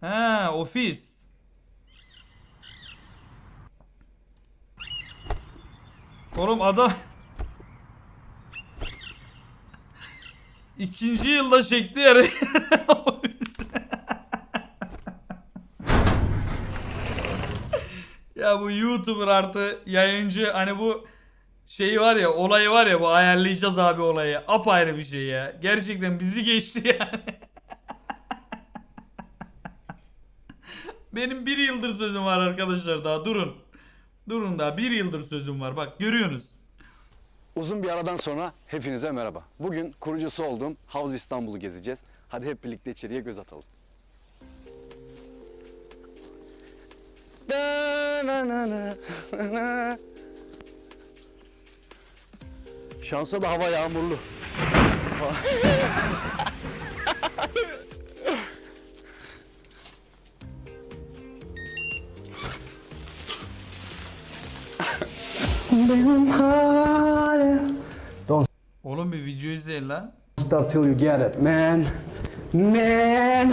Ha ofis. Oğlum adam ikinci yılda çekti yarı. ya bu YouTuber artı yayıncı hani bu şeyi var ya olayı var ya bu ayarlayacağız abi olayı. Apayrı bir şey ya. Gerçekten bizi geçti yani. Benim bir yıldır sözüm var arkadaşlar daha durun. Durun daha bir yıldır sözüm var bak görüyorsunuz. Uzun bir aradan sonra hepinize merhaba. Bugün kurucusu olduğum Havuz İstanbul'u gezeceğiz. Hadi hep birlikte içeriye göz atalım. Şansa da hava yağmurlu. Benim halim Oğlum bir video izleyin lan. Stop till you get it man Man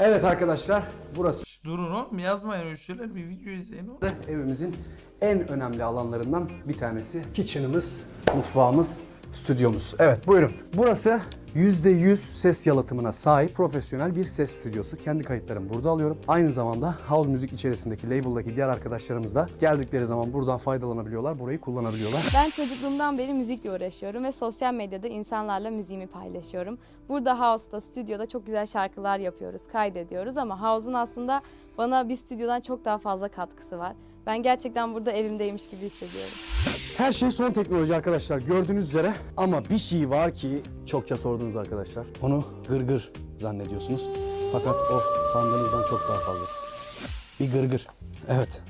Evet arkadaşlar burası Şş, durun oğlum yazmayın öyle şeyler bir video izleyin oğlum. evimizin en önemli alanlarından bir tanesi Kitchen'ımız, mutfağımız, stüdyomuz. Evet buyurun. Burası %100 ses yalıtımına sahip profesyonel bir ses stüdyosu. Kendi kayıtlarımı burada alıyorum. Aynı zamanda house müzik içerisindeki label'daki diğer arkadaşlarımız da geldikleri zaman buradan faydalanabiliyorlar, burayı kullanabiliyorlar. Ben çocukluğumdan beri müzikle uğraşıyorum ve sosyal medyada insanlarla müziğimi paylaşıyorum. Burada House'da, stüdyoda çok güzel şarkılar yapıyoruz, kaydediyoruz ama House'un aslında bana bir stüdyodan çok daha fazla katkısı var. Ben gerçekten burada evimdeymiş gibi hissediyorum. Her şey son teknoloji arkadaşlar gördüğünüz üzere ama bir şey var ki çokça sordunuz arkadaşlar. Onu gırgır zannediyorsunuz. Fakat o sandığınızdan çok daha fazlası. Bir gırgır. Evet.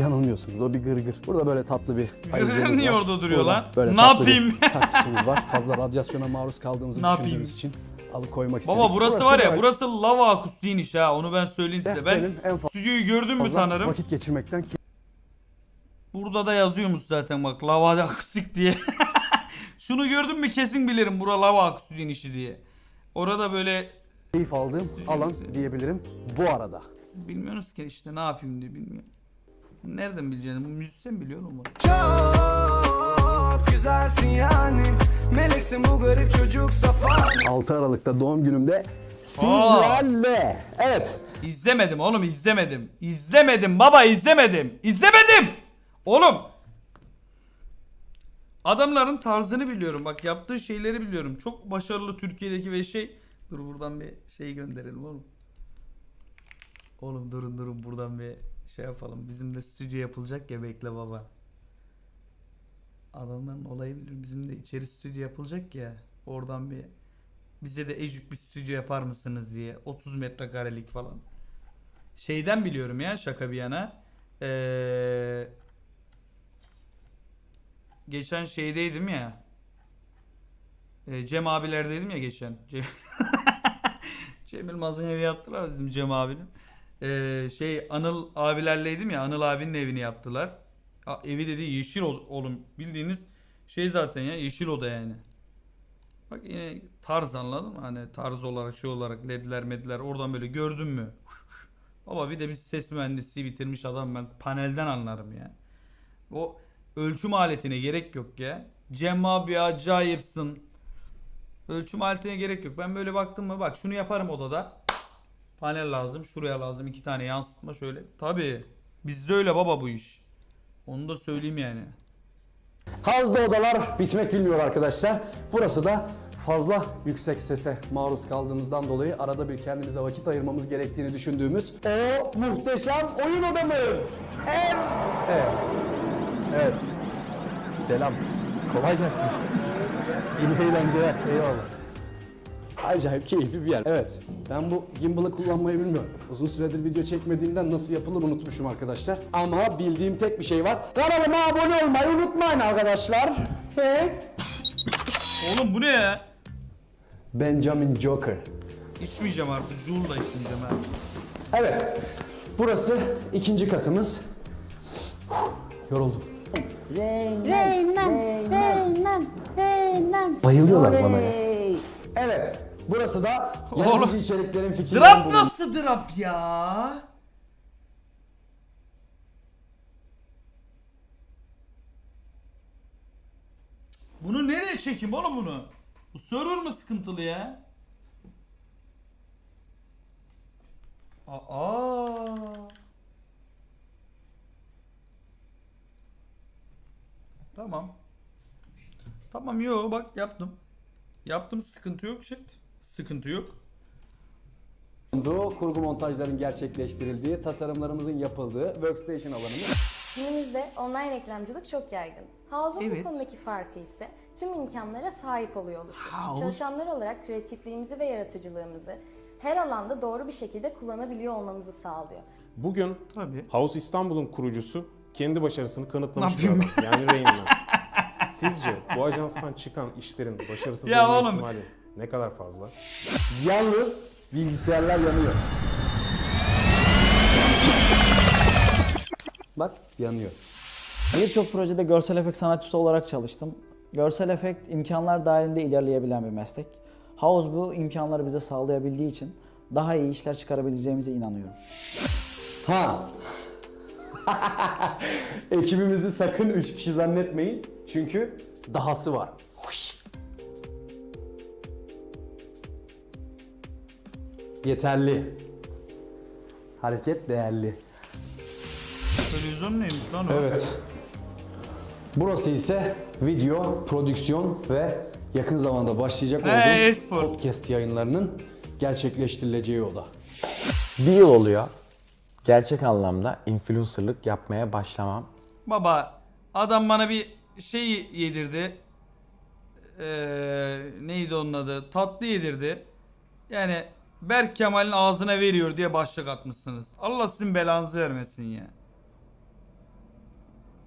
Yanılmıyorsunuz. O bir gırgır. Burada böyle tatlı bir ayrıcalığımız niye var. orada duruyor Burada lan? Böyle Ne bir yapayım? kaktüsümüz var. Fazla radyasyona maruz kaldığımızı Ne yapayım? düşündüğümüz için alıkoymak istedik. Baba burası, var ya böyle- burası lava akustiğiymiş ha onu ben söyleyeyim size. Ben Benim en stüdyoyu gördüm mü sanırım. vakit geçirmekten ki Burada da yazıyormuş zaten bak lava akustik diye. Şunu gördün mü kesin bilirim bura lava akustiğin işi diye. Orada böyle keyif aldığım alan diyebilirim bu arada. siz bilmiyorsunuz ki işte ne yapayım diye bilmiyorum. Nereden bileceğini bu müzisyen biliyor mu? Çok güzelsin yani Meleksin bu garip çocuk safa 6 Aralık'ta doğum günümde sizlerle. Evet. İzlemedim oğlum izlemedim. İzlemedim baba izlemedim. İzlemedim. Oğlum. Adamların tarzını biliyorum. Bak yaptığı şeyleri biliyorum. Çok başarılı Türkiye'deki ve şey. Dur buradan bir şey gönderelim oğlum. Oğlum durun durun buradan bir şey yapalım. Bizim de stüdyo yapılacak ya bekle baba. Adamların olayı biliyorum. Bizim de içeri stüdyo yapılacak ya. Oradan bir bize de ecük bir stüdyo yapar mısınız diye. 30 metrekarelik falan. Şeyden biliyorum ya şaka bir yana. Ee, geçen şeydeydim ya. Ee, Cem abilerdeydim ya geçen. Cem, Cem Yılmaz'ın evi yaptılar bizim Cem abinin. Ee, şey Anıl abilerleydim ya. Anıl abinin evini yaptılar. A- evi dedi yeşil ol- oğlum bildiğiniz şey zaten ya yeşil oda yani. Bak yine tarz anladın mı? Hani tarz olarak şey olarak ledler medler oradan böyle gördün mü? Baba bir de biz ses mühendisliği bitirmiş adam ben panelden anlarım ya. O ölçüm aletine gerek yok ya. Cem abi acayipsin. Ölçüm aletine gerek yok. Ben böyle baktım mı bak şunu yaparım odada. Panel lazım. Şuraya lazım. iki tane yansıtma şöyle. Tabii. Bizde öyle baba bu iş. Onu da söyleyeyim yani. Hazda odalar bitmek bilmiyor arkadaşlar. Burası da fazla yüksek sese maruz kaldığımızdan dolayı arada bir kendimize vakit ayırmamız gerektiğini düşündüğümüz o muhteşem oyun odamız. Evet. Evet. Evet. Selam. Kolay gelsin. İyi eğlenceler. Eyvallah. Acayip keyifli bir yer. Evet, ben bu gimbal'ı kullanmayı bilmiyorum. Uzun süredir video çekmediğimden nasıl yapılır unutmuşum arkadaşlar. Ama bildiğim tek bir şey var. Kanalıma abone olmayı unutmayın arkadaşlar. He? Oğlum bu ne ya? Benjamin Joker. İçmeyeceğim artık. Joule da içmeyeceğim ha. Evet, burası ikinci katımız. Yoruldum. Reynmen, Reynmen, Reynmen. Bayılıyorlar bana ya. Evet, Burası da yaratıcı içeriklerin fikirlerin Drop bulunduğu nasıl drop ya? Bunu nereye çekeyim oğlum bunu? Bu server mı sıkıntılı ya? Aa. Tamam. Tamam yo bak yaptım. Yaptım sıkıntı yok chat. Sıkıntı yok. bulunduğu, kurgu montajların gerçekleştirildiği, tasarımlarımızın yapıldığı workstation alanımız. Günümüzde online reklamcılık çok yaygın. House'un Evet. bu konudaki farkı ise tüm imkanlara sahip oluyor oluşu. House. Çalışanlar olarak kreatifliğimizi ve yaratıcılığımızı her alanda doğru bir şekilde kullanabiliyor olmamızı sağlıyor. Bugün Tabii. House İstanbul'un kurucusu kendi başarısını kanıtlamış bir adam. Yani Rain Man. Sizce bu ajanstan çıkan işlerin başarısız Ya olma oğlum. ihtimali ne kadar fazla? Yalnız bilgisayarlar yanıyor. Bak yanıyor. Birçok projede görsel efekt sanatçısı olarak çalıştım. Görsel efekt imkanlar dahilinde ilerleyebilen bir meslek. House bu imkanları bize sağlayabildiği için daha iyi işler çıkarabileceğimize inanıyorum. Ha. Ekibimizi sakın 3 kişi zannetmeyin. Çünkü dahası var. Huş. Yeterli. Hareket değerli. Televizyon neymiş lan o? Evet. Burası ise video, prodüksiyon ve yakın zamanda başlayacak He, olduğum e-spor. podcast yayınlarının gerçekleştirileceği oda. Bir yıl oluyor. Gerçek anlamda influencerlık yapmaya başlamam. Baba adam bana bir şey yedirdi. Ee, neydi onun adı? Tatlı yedirdi. Yani Berk Kemal'in ağzına veriyor diye başlık atmışsınız. Allah sizin belanızı vermesin ya.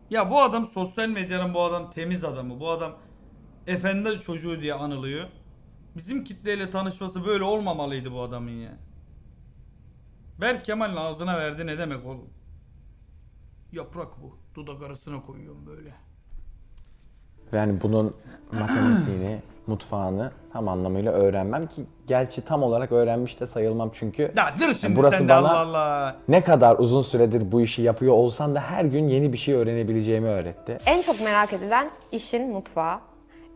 Ya bu adam sosyal medyanın bu adam temiz adamı. Bu adam efendi çocuğu diye anılıyor. Bizim kitleyle tanışması böyle olmamalıydı bu adamın ya. Berk Kemal'in ağzına verdi ne demek oğlum? Yaprak bu. Dudak arasına koyuyorum böyle. Ve hani bunun matematiğini, mutfağını tam anlamıyla öğrenmem ki gerçi tam olarak öğrenmiş de sayılmam çünkü Ya dur şimdi burası sen de bana- Allah Allah. ne kadar uzun süredir bu işi yapıyor olsam da her gün yeni bir şey öğrenebileceğimi öğretti. En çok merak edilen işin mutfağı.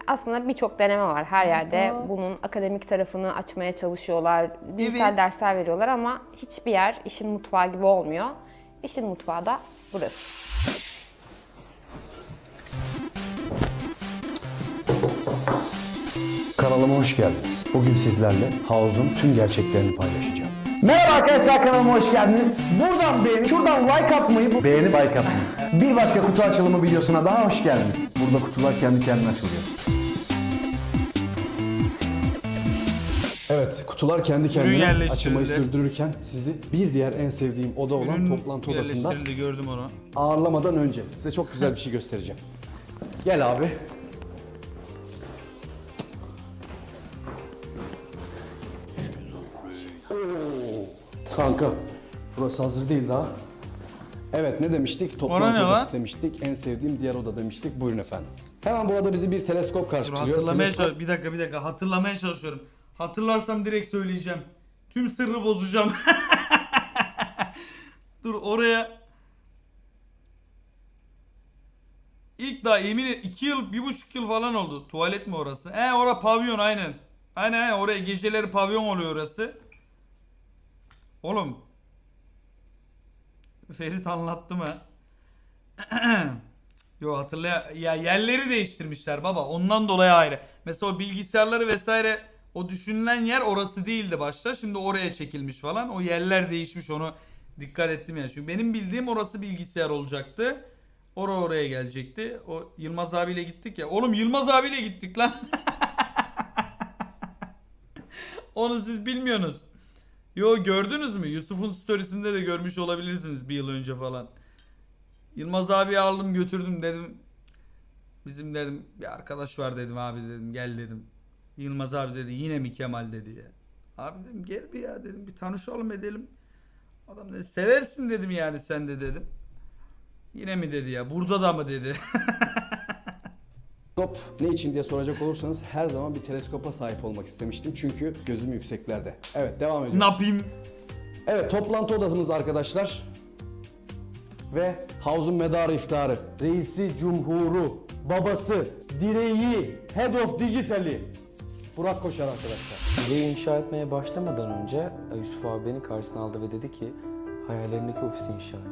Aslında birçok deneme var her yerde. Bunun akademik tarafını açmaya çalışıyorlar. Dijital Evet. dersler veriyorlar ama hiçbir yer işin mutfağı gibi olmuyor. İşin mutfağı da burası. Kanalıma hoş geldiniz. Bugün sizlerle House'un tüm gerçeklerini paylaşacağım. Merhaba arkadaşlar kanalıma hoş geldiniz. Buradan beğeni, şuradan like atmayı, beğenip like atmayı. Bir başka kutu açılımı videosuna daha hoş geldiniz. Burada kutular kendi kendine açılıyor. Evet, kutular kendi kendine yerleştirildi. açılmayı sürdürürken sizi bir diğer en sevdiğim oda olan Ürün toplantı odasında yerleştirildi gördüm onu. ağırlamadan önce size çok güzel bir şey göstereceğim. Gel abi. Kanka, burası hazır değil daha. Evet ne demiştik? Toplantı ne odası lan? demiştik. En sevdiğim diğer oda demiştik. Buyurun efendim. Hemen burada bizi bir teleskop Dur karşılıyor. hatırlamaya Teleskop- çalış. Bir dakika bir dakika hatırlamaya çalışıyorum. Hatırlarsam direkt söyleyeceğim. Tüm sırrı bozacağım. Dur oraya. İlk daha emin 2 yıl, bir buçuk yıl falan oldu. Tuvalet mi orası? He ora pavyon aynen. Aynen he, oraya geceleri pavyon oluyor orası. Oğlum. Ferit anlattı mı? Yo hatırlaya ya yerleri değiştirmişler baba. Ondan dolayı ayrı. Mesela o bilgisayarları vesaire o düşünülen yer orası değildi başta. Şimdi oraya çekilmiş falan. O yerler değişmiş onu dikkat ettim yani. Çünkü benim bildiğim orası bilgisayar olacaktı. Ora oraya gelecekti. O Yılmaz abiyle gittik ya. Oğlum Yılmaz abiyle gittik lan. Onu siz bilmiyorsunuz. Yo gördünüz mü? Yusuf'un storiesinde de görmüş olabilirsiniz bir yıl önce falan. Yılmaz abi aldım götürdüm dedim. Bizim dedim bir arkadaş var dedim abi dedim gel dedim. Yılmaz abi dedi yine mi Kemal dedi ya. Abi dedim gel bir ya dedim bir tanışalım edelim. Adam dedi seversin dedim yani sen de dedim. Yine mi dedi ya burada da mı dedi. Teleskop ne için diye soracak olursanız her zaman bir teleskopa sahip olmak istemiştim. Çünkü gözüm yükseklerde. Evet devam ediyoruz. Ne yapayım? Evet toplantı odasımız arkadaşlar. Ve havuzun medarı iftarı. Reisi, cumhuru, babası, direği, head of digital'i. Burak Koşar arkadaşlar. Burayı inşa etmeye başlamadan önce Yusuf abi beni karşısına aldı ve dedi ki hayallerindeki ofisi inşa et.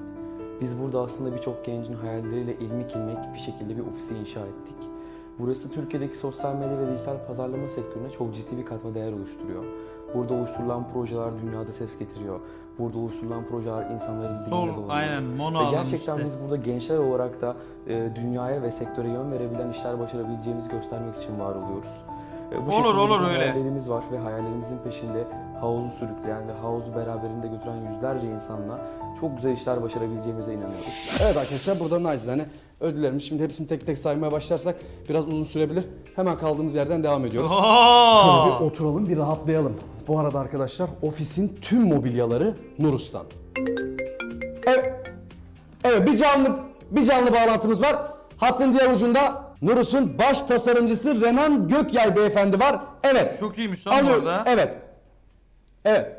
Biz burada aslında birçok gencin hayalleriyle ilmik ilmek bir şekilde bir ofisi inşa ettik. Burası Türkiye'deki sosyal medya ve dijital pazarlama sektörüne çok ciddi bir katma değer oluşturuyor. Burada oluşturulan projeler dünyada ses getiriyor. Burada oluşturulan projeler insanların dilinde Sol doluyor. aynen mono Ve gerçekten ses. biz burada gençler olarak da e, dünyaya ve sektöre yön verebilen işler başarabileceğimizi göstermek için var oluyoruz. E, bu Olur, olur öyle. hayallerimiz var ve hayallerimizin peşinde havuzu sürükleyen ve havuzu beraberinde götüren yüzlerce insanla çok güzel işler başarabileceğimize inanıyoruz. Evet arkadaşlar burada nacizane ödüllerimiz. Şimdi hepsini tek tek saymaya başlarsak biraz uzun sürebilir. Hemen kaldığımız yerden devam ediyoruz. Şöyle bir oturalım bir rahatlayalım. Bu arada arkadaşlar ofisin tüm mobilyaları Nurus'tan. Evet. Evet bir canlı bir canlı bağlantımız var. Hattın diğer ucunda Nurus'un baş tasarımcısı Renan Gökyay beyefendi var. Evet. Çok iyiymiş lan bu Alıyorum. arada. Evet. Evet.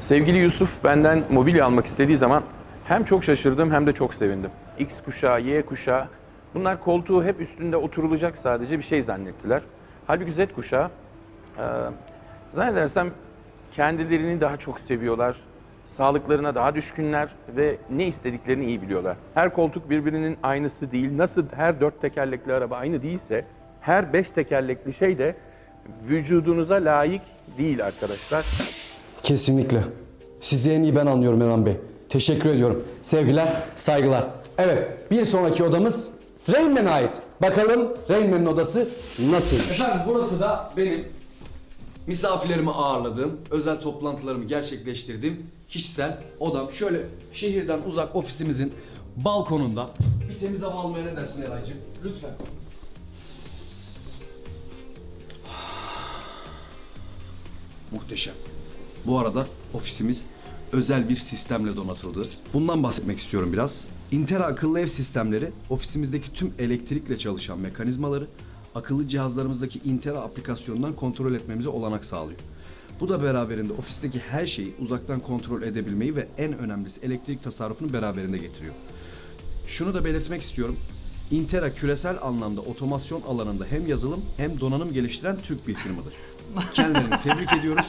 Sevgili Yusuf benden mobilya almak istediği zaman hem çok şaşırdım hem de çok sevindim. X kuşağı, Y kuşağı bunlar koltuğu hep üstünde oturulacak sadece bir şey zannettiler. Halbuki Z kuşağı e, zannedersem kendilerini daha çok seviyorlar. Sağlıklarına daha düşkünler ve ne istediklerini iyi biliyorlar. Her koltuk birbirinin aynısı değil. Nasıl her dört tekerlekli araba aynı değilse her beş tekerlekli şey de vücudunuza layık değil arkadaşlar. Kesinlikle. Sizi en iyi ben anlıyorum Renan Bey. Teşekkür ediyorum. Sevgiler, saygılar. Evet, bir sonraki odamız Rainman'a ait. Bakalım Rainman'ın odası nasıl? Efendim burası da benim misafirlerimi ağırladığım, özel toplantılarımı gerçekleştirdiğim kişisel odam. Şöyle şehirden uzak ofisimizin balkonunda. Bir temiz hava almaya ne dersin Eraycığım? Lütfen. Muhteşem. Bu arada ofisimiz özel bir sistemle donatıldı. Bundan bahsetmek istiyorum biraz. Intera akıllı ev sistemleri ofisimizdeki tüm elektrikle çalışan mekanizmaları akıllı cihazlarımızdaki Intera aplikasyonundan kontrol etmemize olanak sağlıyor. Bu da beraberinde ofisteki her şeyi uzaktan kontrol edebilmeyi ve en önemlisi elektrik tasarrufunu beraberinde getiriyor. Şunu da belirtmek istiyorum. Intera küresel anlamda otomasyon alanında hem yazılım hem donanım geliştiren Türk bir firmadır. Kendilerini tebrik ediyoruz.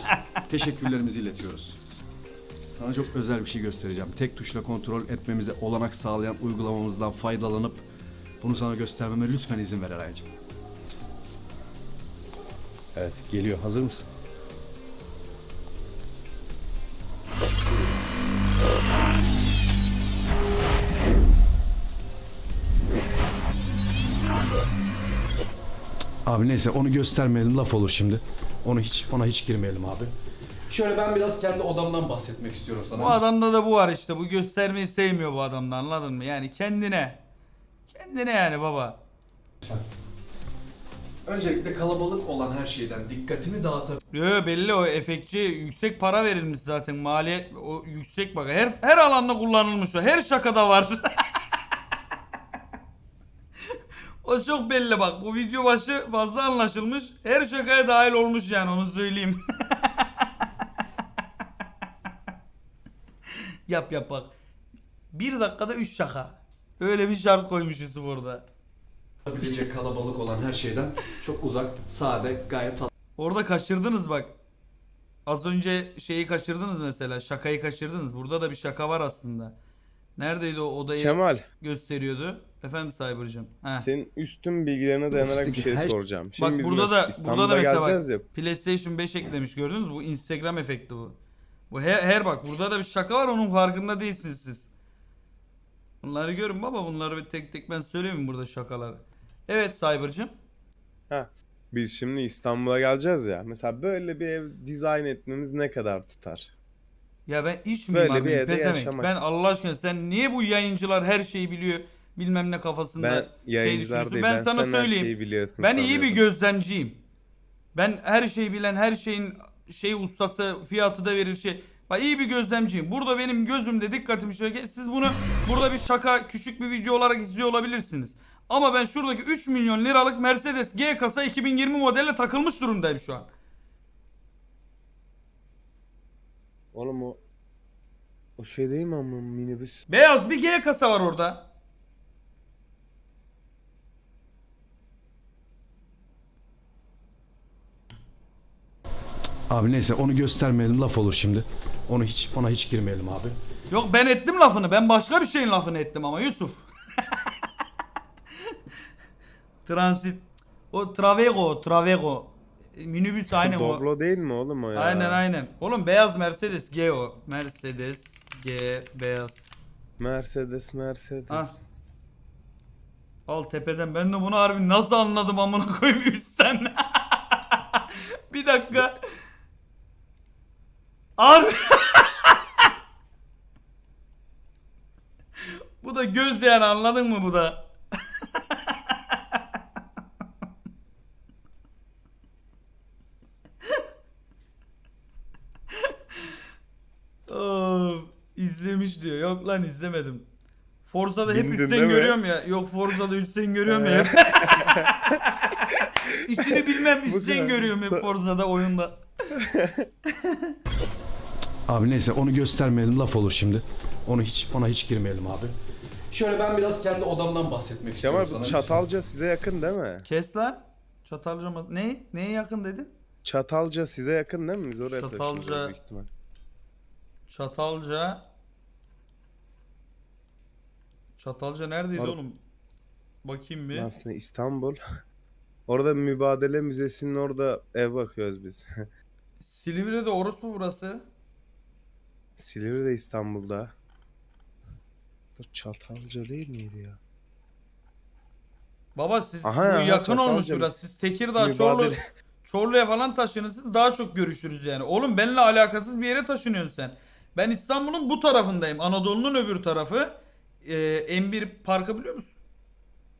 Teşekkürlerimizi iletiyoruz. Sana çok özel bir şey göstereceğim. Tek tuşla kontrol etmemize olanak sağlayan uygulamamızdan faydalanıp bunu sana göstermeme lütfen izin ver Eraycığım. Evet geliyor. Hazır mısın? Abi neyse onu göstermeyelim laf olur şimdi. Onu hiç ona hiç girmeyelim abi. Şöyle ben biraz kendi odamdan bahsetmek istiyorum sana. Bu adamda da bu var işte. Bu göstermeyi sevmiyor bu adamda anladın mı? Yani kendine. Kendine yani baba. Öncelikle kalabalık olan her şeyden dikkatimi dağıtabilir. Yo, belli o efektçi yüksek para verilmiş zaten maliyet o yüksek bak her her alanda kullanılmış o her şakada var. o çok belli bak bu video başı fazla anlaşılmış her şakaya dahil olmuş yani onu söyleyeyim. yap yap bak. Bir dakikada 3 şaka. Öyle bir şart koymuşuz burada. Bilecek kalabalık olan her şeyden çok uzak, sade, gayet tatlı. Orada kaçırdınız bak. Az önce şeyi kaçırdınız mesela. Şakayı kaçırdınız. Burada da bir şaka var aslında. Neredeydi o odayı Kemal, gösteriyordu? Efendim Cyber'cığım. Heh. senin üstün bilgilerine dayanarak bir şey soracağım. Şimdi Bak biz burada da burada İstanbul'a da mesela geleceğiz ya. bak, PlayStation 5 eklemiş gördünüz mü? Bu Instagram efekti bu. Bu her, her bak burada da bir şaka var onun farkında değilsiniz siz. Bunları görün baba bunları bir tek tek ben söyleyeyim burada şakaları. Evet Cyber'cığım. Ha. Biz şimdi İstanbul'a geleceğiz ya. Mesela böyle bir ev dizayn etmemiz ne kadar tutar? Ya ben hiç mi Böyle abi, bir evde yaşamak. Ben Allah aşkına sen niye bu yayıncılar her şeyi biliyor bilmem ne kafasında Ben şey yayıncılar düşünüyorsun? değil, Ben ben, sana söyleyeyim. şeyi biliyorsun Ben iyi bir gözlemciyim. Ben her şeyi bilen, her şeyin şey ustası, fiyatı da verir şey. Bak iyi bir gözlemciyim. Burada benim gözümde dikkatimi şöyle siz bunu burada bir şaka, küçük bir video olarak izliyor olabilirsiniz. Ama ben şuradaki 3 milyon liralık Mercedes G kasa 2020 modelle takılmış durumdayım şu an. Oğlum o o şey değil mi ama minibüs? Beyaz bir G kasa var orada. Abi neyse onu göstermeyelim laf olur şimdi. Onu hiç ona hiç girmeyelim abi. Yok ben ettim lafını. Ben başka bir şeyin lafını ettim ama Yusuf. Transit. O Travego, Travego. Minibüs aynen o. Doblo değil mi oğlum o ya? Aynen aynen. Oğlum beyaz Mercedes G o. Mercedes G beyaz. Mercedes Mercedes. Ha. Al tepeden ben de bunu harbi nasıl anladım amına koyayım üstten. bir dakika. Harbi. bu da göz yani anladın mı bu da? Of, izlemiş diyor. Yok lan izlemedim. Forza'da hep Bindin üstten görüyorum ya. Yok Forza'da üstten görüyorum ya. İçini bilmem üstten görüyorum hep Forza'da oyunda. Abi neyse onu göstermeyelim laf olur şimdi. Onu hiç ona hiç girmeyelim abi. Şöyle ben biraz kendi odamdan bahsetmek Kemal istiyorum bu sana. Çatalca size yakın değil mi? Kes lan. Çatalca mı? Ne? Neye yakın dedin? Çatalca size yakın değil mi? Biz oraya Çatalca- taşınacağız büyük ihtimal. Çatalca. Çatalca neredeydi Ar- oğlum? Bakayım bir. Aslında İstanbul. Orada Mübadele Müzesi'nin orada ev bakıyoruz biz. Silivri'de orospu burası. Silivri de İstanbul'da. Dur, Çatalca değil miydi ya? Baba siz Aha, aha, yakın olmuş Çatalca. biraz. Siz Tekirdağ, Çorlu, Mübadele. Çorlu'ya falan taşınırsınız daha çok görüşürüz yani. Oğlum benimle alakasız bir yere taşınıyorsun sen. Ben İstanbul'un bu tarafındayım. Anadolu'nun öbür tarafı. Ee, M1 Parkı biliyor musun?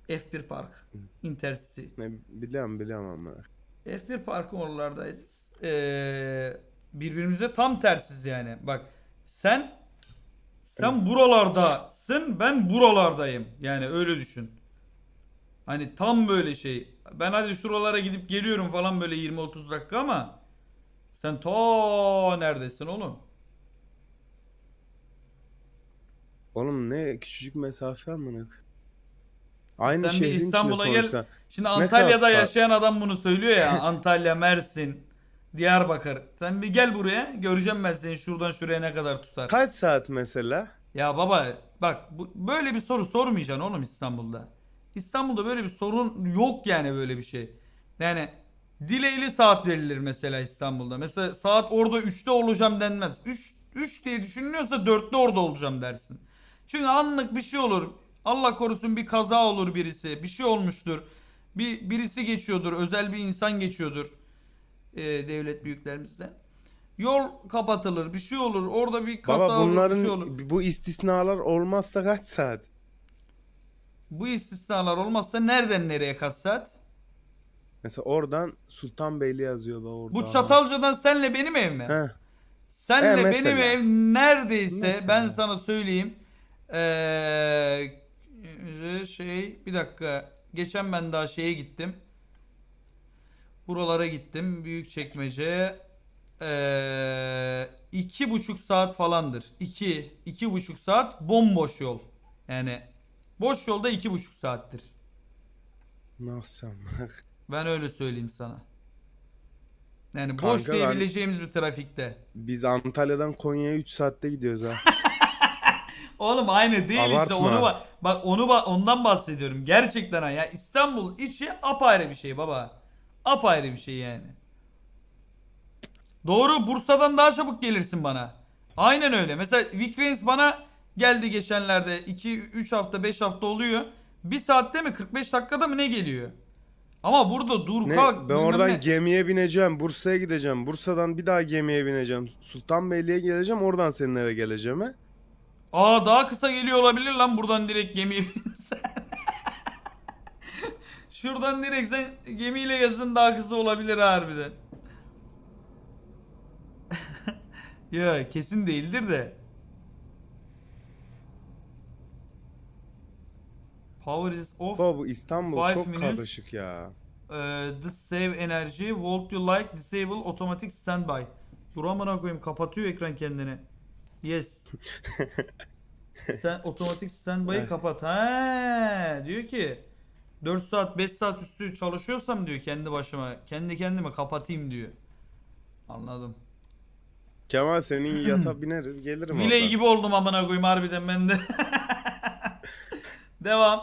F1 Park. Intercity. Ne, biliyorum biliyorum ama. F1 Park'ın oralardayız. Ee, birbirimize tam tersiz yani. Bak sen sen buralardasın ben buralardayım. Yani öyle düşün. Hani tam böyle şey. Ben hadi şuralara gidip geliyorum falan böyle 20-30 dakika ama sen ta neredesin oğlum? Oğlum ne küçücük mesafe amına. Aynı Sen bir şehrin İstanbul'a içinde gel. sonuçta. Şimdi Ne kadar Antalya'da yaşayan adam bunu söylüyor ya. Antalya, Mersin, Diyarbakır. Sen bir gel buraya. Göreceğim ben seni şuradan şuraya ne kadar tutar. Kaç saat mesela? Ya baba bak bu, böyle bir soru sormayacaksın oğlum İstanbul'da. İstanbul'da böyle bir sorun yok yani böyle bir şey. Yani dileyli saat verilir mesela İstanbul'da. Mesela saat orada 3'te olacağım denmez. 3 3 diye düşünülüyorsa 4'te orada olacağım dersin. Çünkü anlık bir şey olur. Allah korusun bir kaza olur birisi. Bir şey olmuştur. Bir birisi geçiyordur. Özel bir insan geçiyordur. Ee, devlet büyüklerimizden. Yol kapatılır. Bir şey olur. Orada bir kaza Baba olur. bunların Bir şey olur. bu istisnalar olmazsa kaç saat? Bu istisnalar olmazsa nereden nereye kaç saat? Mesela oradan Sultanbeyli yazıyor be orada. Bu Çatalca'dan senle benim ev mi? Senle E, benim ev neredeyse Mesela. ben sana söyleyeyim. Ee, şey bir dakika. Geçen ben daha şeye gittim. Buralara gittim. Büyükçekmece. Ee, iki buçuk saat falandır. İki, iki buçuk saat bomboş yol. Yani boş yolda iki buçuk saattir. Nasıl? Ben öyle söyleyeyim sana. Yani boş Kanka ben- diyebileceğimiz bir trafikte. Biz Antalya'dan Konya'ya 3 saatte gidiyoruz ha. Oğlum aynı değil işte Abartma. onu ba- bak onu ba- ondan bahsediyorum. Gerçekten ha ya İstanbul içi apayrı bir şey baba. Apayrı bir şey yani. Doğru Bursa'dan daha çabuk gelirsin bana. Aynen öyle. Mesela Vikrens bana geldi geçenlerde 2 3 hafta 5 hafta oluyor. 1 saatte mi 45 dakikada mı ne geliyor? Ama burada dur Ne? kalk Ben oradan ne. gemiye bineceğim. Bursa'ya gideceğim. Bursa'dan bir daha gemiye bineceğim. Sultanbeyli'ye geleceğim. Oradan senin eve geleceğim he. Aa daha kısa geliyor olabilir lan buradan direkt gemiye. Şuradan direkt sen gemiyle yazın daha kısa olabilir harbiden. ya kesin değildir de. Power is off. Baba bu İstanbul Five çok minutes. karışık ya. Ee, the save energy. Volt you like. Disable automatic standby. Dur amına koyayım kapatıyor ekran kendini. Yes. Sen otomatik standby'ı kapat. He, diyor ki 4 saat 5 saat üstü çalışıyorsam diyor kendi başıma kendi kendime kapatayım diyor. Anladım. Kemal senin yata bineriz gelirim Viley oradan. gibi oldum amına koyayım harbiden ben de. Devam.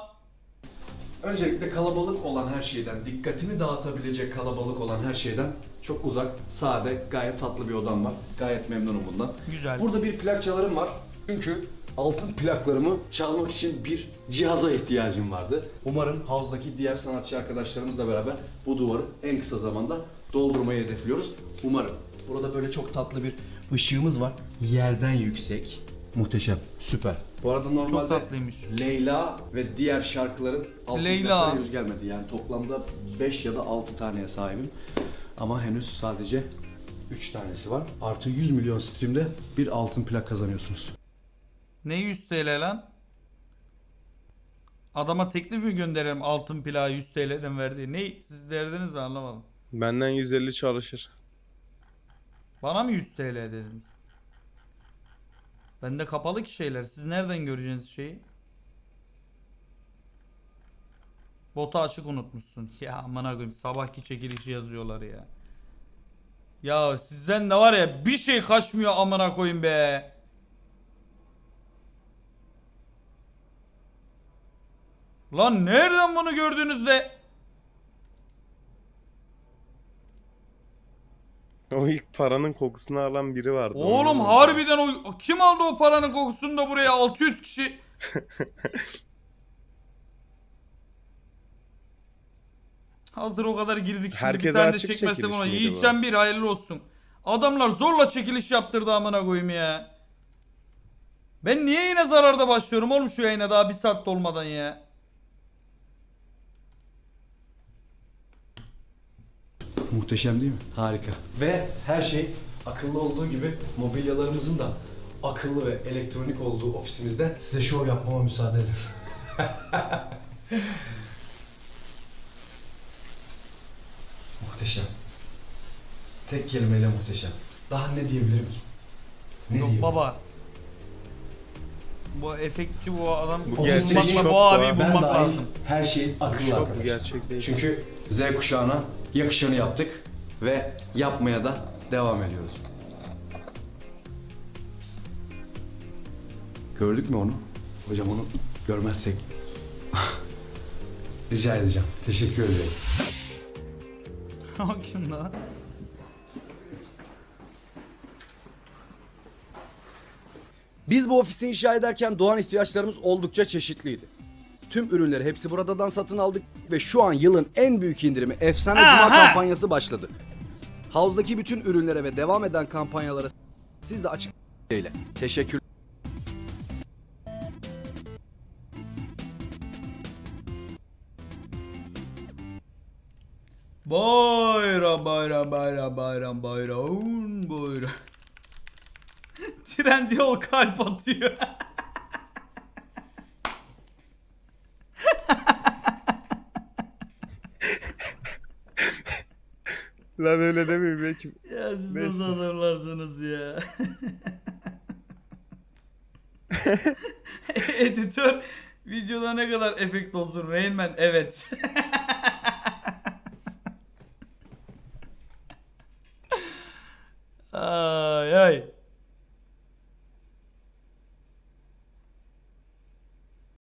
Öncelikle kalabalık olan her şeyden, dikkatini dağıtabilecek kalabalık olan her şeyden çok uzak, sade, gayet tatlı bir odam var. Gayet memnunum bundan. Güzel. Burada bir plak çalarım var. Çünkü altın plaklarımı çalmak için bir cihaza ihtiyacım vardı. Umarım House'daki diğer sanatçı arkadaşlarımızla beraber bu duvarı en kısa zamanda doldurmayı hedefliyoruz. Umarım. Burada böyle çok tatlı bir ışığımız var. Yerden yüksek. Muhteşem. Süper. Bu arada normalde tatlıymış. Leyla ve diğer şarkıların altın Leyla. plaklara henüz gelmedi. Yani toplamda 5 ya da 6 taneye sahibim. Ama henüz sadece 3 tanesi var. Artı 100 milyon streamde bir altın plak kazanıyorsunuz. Ne 100 TL lan? Adama teklif mi gönderelim altın plağı 100 TL'den verdiği? Ne? Siz derdiniz mi anlamadım. Benden 150 çalışır. Bana mı 100 TL dediniz? Bende kapalı ki şeyler. Siz nereden göreceksiniz şeyi? Botu açık unutmuşsun. Ya amına koyayım sabahki çekilişi yazıyorlar ya. Ya sizden de var ya bir şey kaçmıyor amına koyayım be. Lan nereden bunu gördüğünüzde? O ilk paranın kokusunu alan biri vardı. Oğlum harbiden o kim aldı o paranın kokusunu da buraya 600 kişi. Hazır o kadar girdik şimdi bir Herkese tane de açık çekmesem çekiliş ona. miydi bu? Yiğitcan bir hayırlı olsun. Adamlar zorla çekiliş yaptırdı amına koyayım ya. Ben niye yine zararda başlıyorum oğlum şu yayına daha bir saat dolmadan ya. Muhteşem değil mi? Harika. Ve her şey akıllı olduğu gibi mobilyalarımızın da akıllı ve elektronik olduğu ofisimizde size şov yapmama müsaade edin. muhteşem. Tek kelimeyle muhteşem. Daha ne diyebilirim ki? Ne Yok diyeyim? baba. Bu efektçi bu adam. Bu gerçek şok bu ha. Ben bulmak dahil lazım. her şey akıllı Şok bu arkadaşlar. gerçek değil. Çünkü Z kuşağına yakışanı yaptık ve yapmaya da devam ediyoruz. Gördük mü onu? Hocam onu görmezsek rica edeceğim. Teşekkür ederim. O kim lan? Biz bu ofisi inşa ederken doğan ihtiyaçlarımız oldukça çeşitliydi. Tüm ürünleri hepsi buradan satın aldık ve şu an yılın en büyük indirimi Efsane Cuma kampanyası başladı. Havuz'daki bütün ürünlere ve devam eden kampanyalara siz de açık ile. Teşekkür Bayram bayram bayram bayram bayram bayram. Trend yol kalp atıyor. Lan öyle demeyin belki. ya siz Neyse. nasıl adamlarsınız ya. Editör videoda ne kadar efekt olsun Rain Man evet.